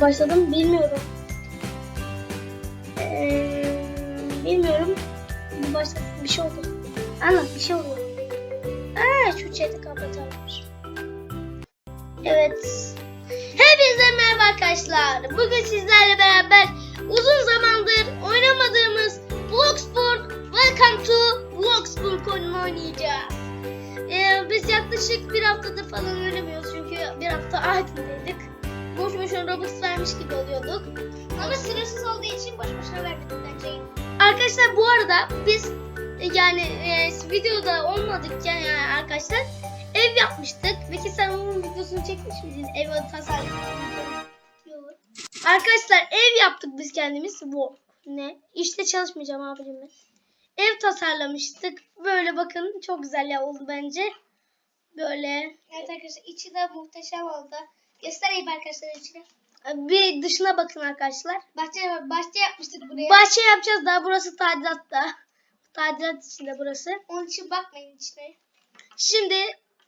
başladım bilmiyorum. Ee, bilmiyorum. Bir başladım bir şey oldu. Anlat bir şey oldu. Aa şu chat'i kapatalım. Evet. Hepinize merhaba arkadaşlar. Bugün sizlerle beraber uzun zamandır oynamadığımız Bloxburg Welcome to Bloxburg oyununu oynayacağız. Ee, biz yaklaşık bir haftadır falan oynamıyoruz çünkü bir hafta Aydın'daydık. Boş boşuna Robux vermiş gibi oluyorduk. Ama sınırsız olduğu için boş boşuna vermedim bence. Arkadaşlar bu arada biz e, yani e, videoda olmadık yani arkadaşlar ev yapmıştık. Peki sen onun videosunu çekmiş miydin? Ev tasarladık. Yok. Arkadaşlar ev yaptık biz kendimiz. Bu ne? İşte çalışmayacağım abicim ben. Ev tasarlamıştık. Böyle bakın çok güzel ya oldu bence. Böyle Evet arkadaşlar içi de muhteşem oldu. Göstereyim arkadaşlar içine. bir dışına bakın arkadaşlar. Bahçe, bahçe yapmıştık buraya. Bahçe yapacağız daha burası tadilatta. Tadilat içinde burası. Onun için bakmayın içine. Şimdi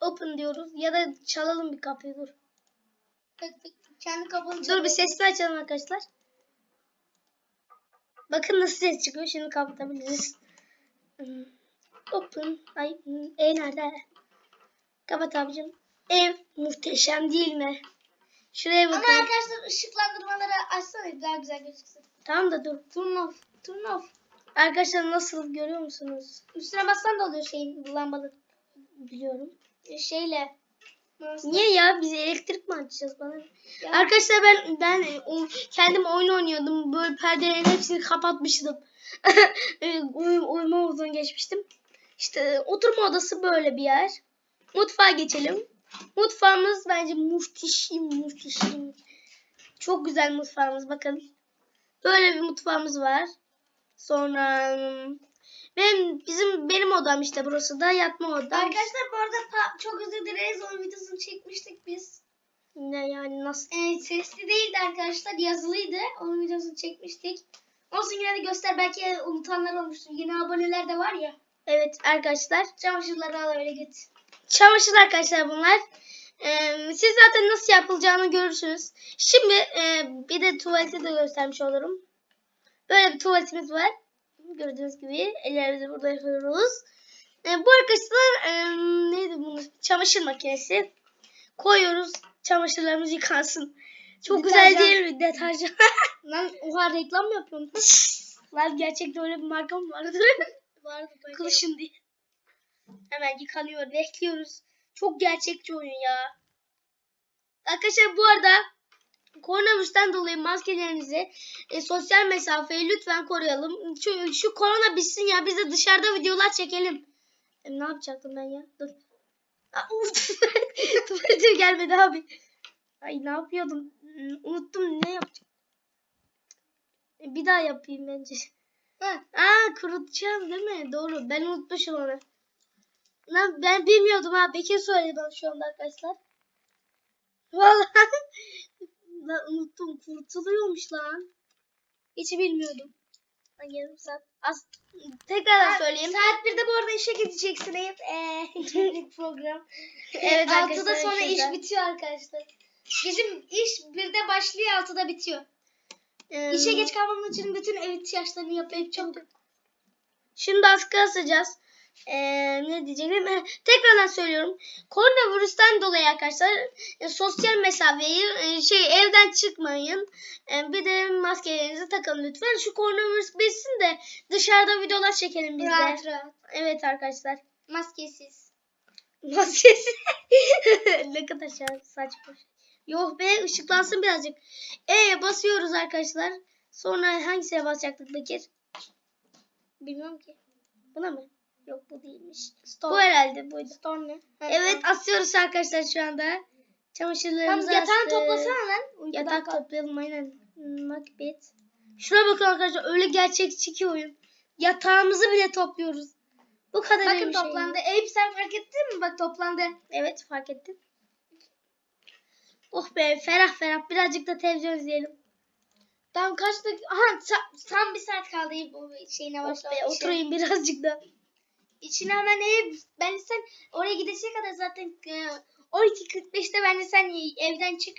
open diyoruz ya da çalalım bir kapıyı dur. Tık tık. Kendi kapını Dur bir sesini açalım arkadaşlar. Bakın nasıl ses çıkıyor. Şimdi kapatabiliriz. Hmm, Open. Ay hmm, e nerede? Kapat abicim. Ev muhteşem değil mi? Şuraya Ama bakın. arkadaşlar ışıklandırmaları açsana daha güzel gözüksün. Tamam da dur. Turn off. Turn off. Arkadaşlar nasıl görüyor musunuz? Üstüne bassan da oluyor şeyin lambalı. Biliyorum. Şeyle. Nasıl? Niye ya? Biz elektrik mi açacağız bana? Ya. Arkadaşlar ben ben e, o, kendim oyun oynuyordum. Böyle perdelerin hepsini kapatmıştım. E, Uyum, uyuma odasına geçmiştim. İşte e, oturma odası böyle bir yer. Mutfağa geçelim. Mutfağımız bence muhteşem muhteşem. Çok güzel mutfağımız bakın. Böyle bir mutfağımız var. Sonra benim bizim benim odam işte burası da yatma odam. Arkadaşlar bu arada çok özür dileriz. Onun videosunu çekmiştik biz. Ne yani nasıl? Ee, sesli değildi arkadaşlar. Yazılıydı. Onun videosunu çekmiştik. Olsun yine de göster. Belki unutanlar olmuştur. Yeni aboneler de var ya. Evet arkadaşlar. Çamaşırları al öyle git. Çamaşır arkadaşlar bunlar. Ee, siz zaten nasıl yapılacağını görürsünüz. Şimdi e, bir de tuvaleti de göstermiş olurum. Böyle bir tuvaletimiz var. Gördüğünüz gibi ellerimizi burada yapıyoruz. E, bu arkadaşlar e, neydi bunun? Çamaşır makinesi. Koyuyoruz. Çamaşırlarımız yıkansın. Çok güzel Deterjan. değil mi? Deterjan. Lan oha reklam mı yapıyorsun? Lan gerçekten öyle bir marka mı vardı? Vardı böyle. Kılıçın diye. Hemen yıkanıyor. Bekliyoruz. Çok gerçekçi oyun ya. Arkadaşlar bu arada koronavirüsten dolayı maskelerimizi, e, sosyal mesafeyi lütfen koruyalım. Şu, şu korona bitsin ya biz de dışarıda videolar çekelim. E, ne yapacaktım ben ya? Dur. Tuvaletim gelmedi abi. Ay ne yapıyordum? Hmm, Unuttum ne yapacağım. E, bir daha yapayım bence. Ha, Aa kurutacağız değil mi? Doğru. Ben unutmuşum onu. Lan ben bilmiyordum ha. Bekir söyledi bana şu anda arkadaşlar. Vallahi lan unuttum. Kurutuluyormuş lan. Hiç bilmiyordum. Lan yarım saat. Az... Tekrar söyleyeyim. Saat 1'de bu arada işe gideceksin Eyüp. Eee program. Evet arkadaşlar, sonra iş şurada. bitiyor arkadaşlar. Bizim iş 1'de başlıyor 6'da bitiyor. Ee, İşe geç kalmamız için bütün ev ihtiyaçlarını yapıp çabuk. Şimdi askı asacağız. Ee, ne diyecektim? Ee, tekrardan söylüyorum. Koronavirüsten dolayı arkadaşlar e, sosyal mesafeyi e, şey evden çıkmayın. E, bir de maskelerinizi takın lütfen. Şu koronavirüs bitsin de dışarıda videolar çekelim biz de. Rahat rahat. Evet arkadaşlar. Maskesiz. Maskesi. ne kadar şey, saçma. Yok be ışıklansın birazcık. E basıyoruz arkadaşlar. Sonra hangisine basacaktık Bekir? Bilmiyorum ki. Buna mı? Yok bu değilmiş. Bu herhalde buydu. Storm ne? Evet asıyoruz arkadaşlar şu anda. Çamaşırlarımızı yatağını astık. toplasana lan. Uykudan Yatak kalk. toplayalım aynen. Macbeth. Şuna bakın arkadaşlar öyle gerçekçi ki oyun. Yatağımızı bile topluyoruz. Bu kadar Bakın bir şey. toplandı. Eyüp sen fark ettin mi? Bak toplandı. Evet fark ettim. Oh be ferah ferah birazcık da televizyon izleyelim. Tam kaç dakika? Aha ta- tam bir saat kaldı bu şeyine Oh başlamak be için. oturayım birazcık da. İçine hemen Eyüp. Ben sen oraya gidecek kadar zaten e, 12.45'te bence sen evden çık.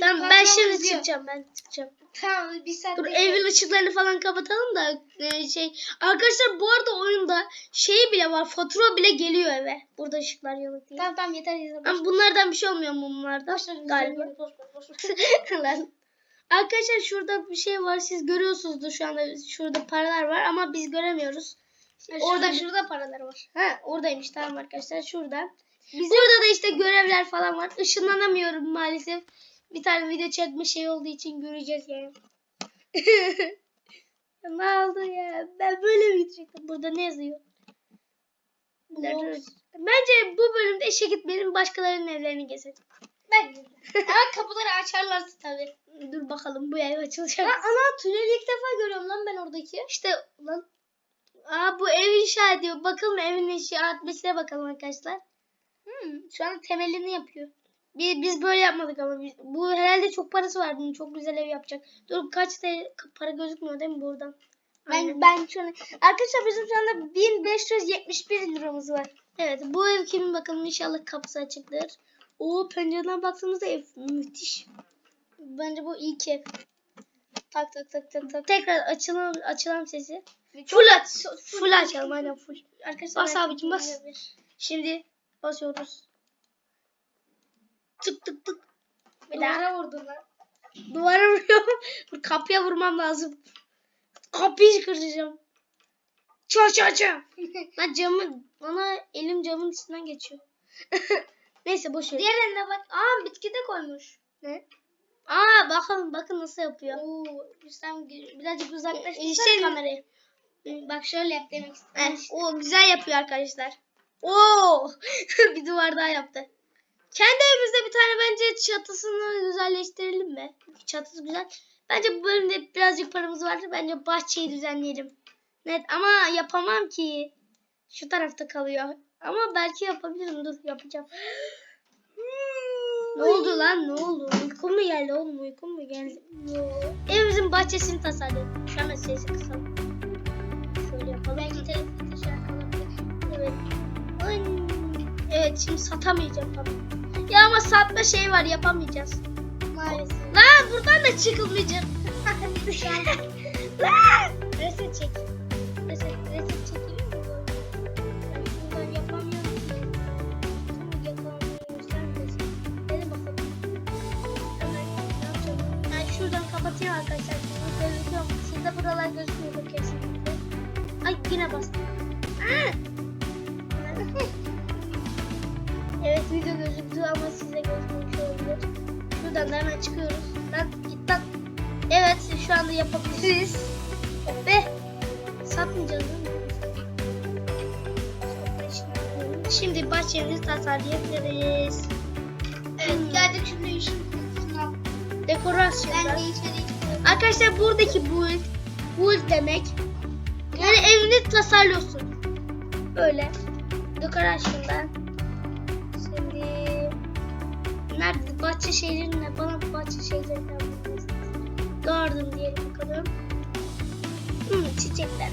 Ben, ben patron şimdi kızıyor. çıkacağım ben çıkacağım. Tamam bir saat Dur bekle. evin ışıklarını falan kapatalım da e, şey arkadaşlar bu arada oyunda şey bile var fatura bile geliyor eve. Burada ışıklar yanık diye. Tamam tamam yeter yeter. Ama bunlardan bir şey olmuyor mumlardan galiba. Boş boş ver. Lan. Arkadaşlar şurada bir şey var siz görüyorsunuzdur şu anda şurada paralar var ama biz göremiyoruz. Orada Orada şurada paralar var. ha oradaymış tamam arkadaşlar şurada. Burada da işte görevler falan var. Işınlanamıyorum maalesef. Bir tane video çekme şey olduğu için göreceğiz yani. ne oldu ya? Ben böyle mi gidecektim? Burada ne yazıyor? Bence bu bölümde işe gitmeyelim başkalarının evlerini gezelim. Ben Ama kapıları açarlarsa tabii. Dur bakalım bu ev açılacak. Ana tüneli ilk defa görüyorum lan ben oradaki. İşte lan. Aa bu ev inşa ediyor. Bakalım evin inşa etmesine bakalım arkadaşlar. Hmm, şu an temelini yapıyor. Biz, biz böyle yapmadık ama biz- bu herhalde çok parası var bunun çok güzel ev yapacak. Dur kaç TL para gözükmüyor değil mi buradan? Aynen. Ben ben şu an arkadaşlar bizim şu anda 1571 liramız var. Evet bu ev kimin bakalım inşallah kapısı açıktır. O pencereden baktığımızda ev müthiş. Bence bu ilk ev. Tak tak tak tak tak. Tekrar açılan açılan sesi. Full aç. Full açalım aynen full. Arkadaşlar Bas abicim, bas. Şimdi basıyoruz. Tık tık tık. Bir daha. Duvara vurdun lan. Duvara vuruyorum. Kapıya vurmam lazım. Kapıyı kıracağım. Ça ça ça. Lan camı bana elim camın içinden geçiyor. Neyse boş ver. Diğerlerine bak. Aa bitki de koymuş. Ne? Aa bakın bakın nasıl yapıyor. Oo, birazcık uzaklaştırsana İşte kamerayı. Bak şöyle yap demek istedim. o güzel yapıyor arkadaşlar. Oo! bir duvar daha yaptı. Kendi evimizde bir tane bence çatısını güzelleştirelim mi? Çatısı güzel. Bence bu bölümde birazcık paramız vardı. Bence bahçeyi düzenleyelim. Evet ama yapamam ki. Şu tarafta kalıyor. Ama belki yapabilirim. Dur yapacağım. ne oldu lan? Ne oldu? Uykum mu geldi oğlum? Uykum mu geldi? Evimizin bahçesini tasarladım. Şu an sesi kısalım. Yapalım. Belki telefon dışarı kalabilir. Evet. Evet şimdi satamayacağım tabii. Ya ama satma şey var yapamayacağız. Maalesef. Lan buradan da çıkılmayacak. Lan. Yine bastım. Evet video gözüktü ama size gözükmemiş olabilir. Şuradan da hemen çıkıyoruz. Lan git lan. Evet şu anda yapabiliriz. Oh be. Satmayacağız değil mi? Şimdi bahçemizi tasarlayabiliriz. Evet geldik şimdi işin. Dekorasyonlar. Arkadaşlar buradaki build, build demek yani evini tasarlıyorsun. Böyle. Dekorasyondan. Şimdi nerede bahçe şeylerine bana bahçe bulmalısınız. Garden diyelim bakalım. Hmm, çiçekler.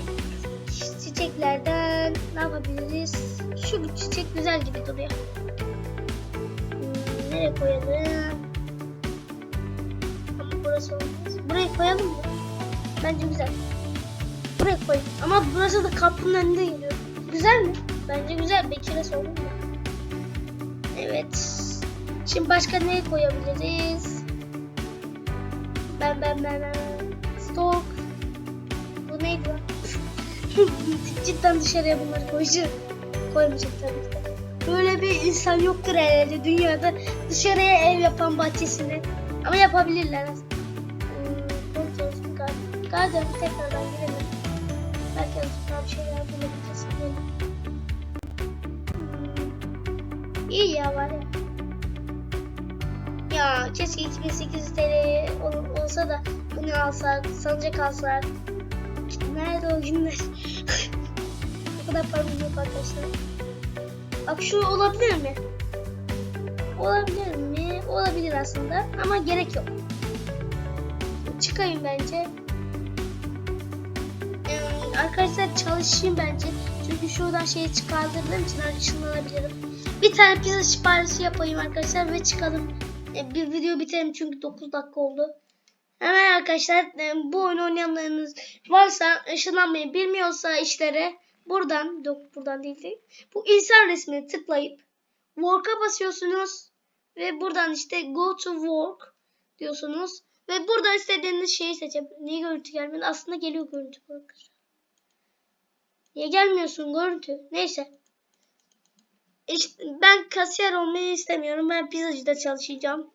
Çiçeklerden ne yapabiliriz? Şu çiçek güzel gibi duruyor. Hmm, nereye koyalım? Burası olmaz. Buraya koyalım mı? Bence güzel. Buraya koy. Ama burası da kapının önünde geliyor. Güzel mi? Bence güzel. Bekir'e sorun mu? Evet. Şimdi başka ne koyabiliriz? Ben ben ben ben. Stok. Bu neydi lan? Cidden dışarıya bunları koyacağım. Koymayacak tabii ki. Böyle bir insan yoktur herhalde dünyada dışarıya ev yapan bahçesini. Ama yapabilirler aslında. Hmm. Garden tekrardan girelim. Belki azıcık şeyler bulabiliriz. İyi ya var ya. Ya keşke 2800 TL ol- olsa da bunu alsak, sancak alsak. Nerede o günler? o kadar paramız yok arkadaşlar. Bak şu olabilir mi? Olabilir mi? Olabilir aslında ama gerek yok. Çıkayım bence. Arkadaşlar çalışayım bence. Çünkü şuradan şeyi çıkardırdığım için ışınlanabilirim. Bir tane pizza siparişi yapayım arkadaşlar ve çıkalım. e, bir video bitirelim çünkü 9 dakika oldu. Hemen arkadaşlar e, bu oyunu oynayanlarınız varsa ışınlanmayı bilmiyorsa işlere buradan yok buradan değil, değil. Bu insan resmine tıklayıp work'a basıyorsunuz ve buradan işte go to work diyorsunuz ve burada istediğiniz şeyi seçebilirsiniz. Niye görüntü gelmedi? Aslında geliyor görüntü bakın. Niye gelmiyorsun görüntü? Neyse. İşte ben kasiyer olmayı istemiyorum. Ben pizzacıda çalışacağım.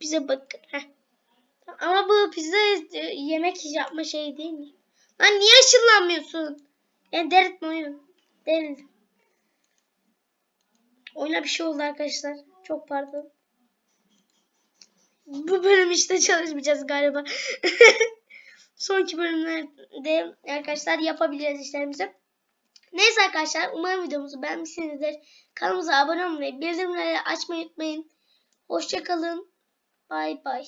Bize bak. Ama bu pizza yemek yapma şeyi değil mi? Lan niye ışınlanmıyorsun? Yani delirtme oyunu. Delirdim. Oyuna bir şey oldu arkadaşlar. Çok pardon. Bu bölüm işte çalışmayacağız galiba. Sonraki bölümlerde arkadaşlar yapabiliriz işlerimizi. Neyse arkadaşlar umarım videomuzu beğenmişsinizdir. Kanalımıza abone olmayı, bildirimleri açmayı unutmayın. Hoşçakalın. Bay bay.